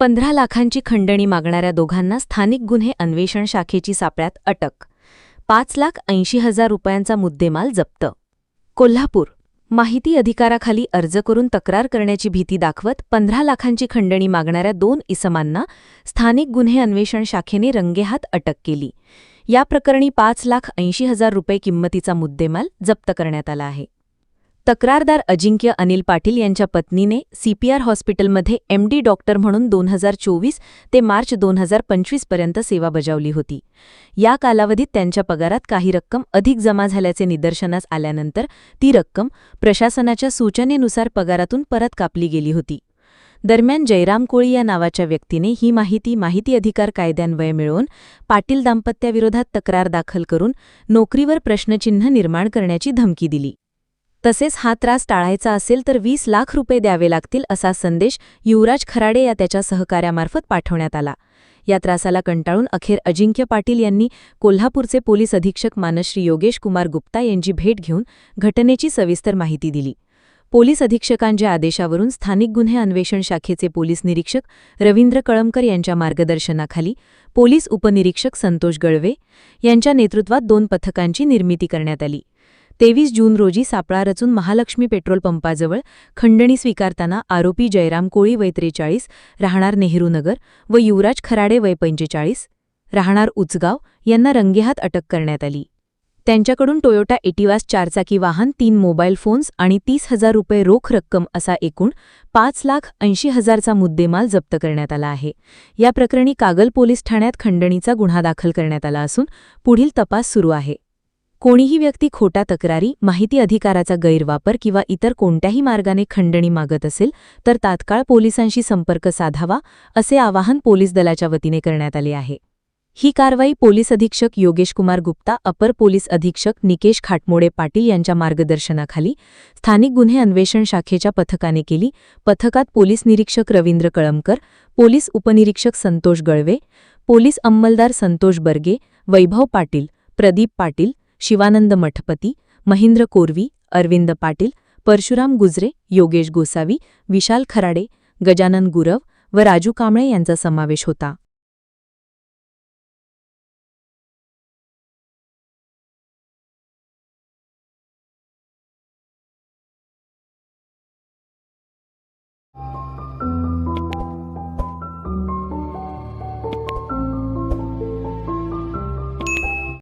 पंधरा लाखांची खंडणी मागणाऱ्या दोघांना स्थानिक गुन्हे अन्वेषण शाखेची सापळ्यात अटक. पाच लाख ऐंशी हजार रुपयांचा मुद्देमाल जप्त. कोल्हापूर. माहिती अधिकाराखाली अर्ज करून तक्रार करण्याची भीती दाखवत पंधरा लाखांची खंडणी मागणाऱ्या दोन इसमांना स्थानिक गुन्हे अन्वेषण शाखेने रंगेहात अटक केली. या प्रकरणी पाच लाख ऐंशी हजार रुपये किंमतीचा मुद्देमाल जप्त करण्यात आला आहे. तक्रारदार अजिंक्य अनिल पाटील यांच्या पत्नीने सीपीआर हॉस्पिटलमध्ये एमडी डॉक्टर म्हणून दोन हजार चोवीस ते मार्च दोन हजार पंचवीसपर्यंत सेवा बजावली होती. या कालावधीत त्यांच्या पगारात काही रक्कम अधिक जमा झाल्याचे निदर्शनास आल्यानंतर ती रक्कम प्रशासनाच्या सूचनेनुसार पगारातून परत कापली गेली होती. दरम्यान जयराम कोळी या नावाच्या व्यक्तीने ही माहिती माहिती अधिकार कायद्यान्वये मिळवून पाटील दाम्पत्याविरोधात तक्रार दाखल करून नोकरीवर प्रश्नचिन्ह निर्माण करण्याची धमकी दिली. तसेच हा त्रास टाळायचा असेल तर वीस लाख रुपये द्यावे लागतील असा संदेश युवराज खराडे या त्याच्या सहकाऱ्यामार्फत पाठवण्यात आला. या त्रासाला कंटाळून अखेर अजिंक्य पाटील यांनी कोल्हापूरचे पोलीस अधीक्षक मानश्री योगेश कुमार गुप्ता यांची भेट घेऊन घटनेची सविस्तर माहिती दिली. पोलीस अधीक्षकांच्या आदेशावरून स्थानिक गुन्हे अन्वेषण शाखेचे पोलीस निरीक्षक रवींद्र कळमकर यांच्या मार्गदर्शनाखाली पोलीस उपनिरीक्षक संतोष गळवे यांच्या नेतृत्वात दोन पथकांची निर्मिती करण्यात आली. तेवीस जून रोजी सापळा रचून महालक्ष्मी पेट्रोल पंपाजवळ खंडणी स्वीकारताना आरोपी जयराम कोळी वय त्रेचाळीस राहणार नेहरूनगर व युवराज खराडे वय पंचेचाळीस राहणार उचगाव यांना रंगेहात अटक करण्यात आली. त्यांच्याकडून टोयोटा एटिवास चारचाकी वाहन तीन मोबाईल फोन्स आणि तीस हजार रुपये रोख रक्कम असा एकूण पाच लाख ऐंशी हजारचा मुद्देमाल जप्त करण्यात आला आहे. या प्रकरणी कागल पोलीस ठाण्यात खंडणीचा गुन्हा दाखल करण्यात आला असून पुढील तपास सुरू आहे. कोणीही व्यक्ती खोटा तक्रारी माहिती अधिकाराचा गैरवापर किंवा इतर कोणत्याही मार्गाने खंडणी मागत असेल तर तात्काळ पोलिसांशी संपर्क साधावा असे आवाहन पोलीस दलाच्या वतीने करण्यात आले आहे. ही कारवाई पोलीस अधीक्षक योगेश कुमार गुप्ता अपर पोलीस अधीक्षक निकेश खाटमोडे पाटील यांच्या मार्गदर्शनाखाली स्थानिक गुन्हे अन्वेषण शाखेच्या पथकाने केली. पथकात पोलीस निरीक्षक रवींद्र कळमकर पोलीस उपनिरीक्षक संतोष गळवे पोलीस अंमलदार संतोष बर्गे वैभव पाटील प्रदीप पाटील शिवानंद मठपती महेंद्र कोरवी अरविंद पाटील परशुराम गुजरे योगेश गोसावी विशाल खराडे गजानन गुरव व राजू कांबळे यांचा समावेश होता.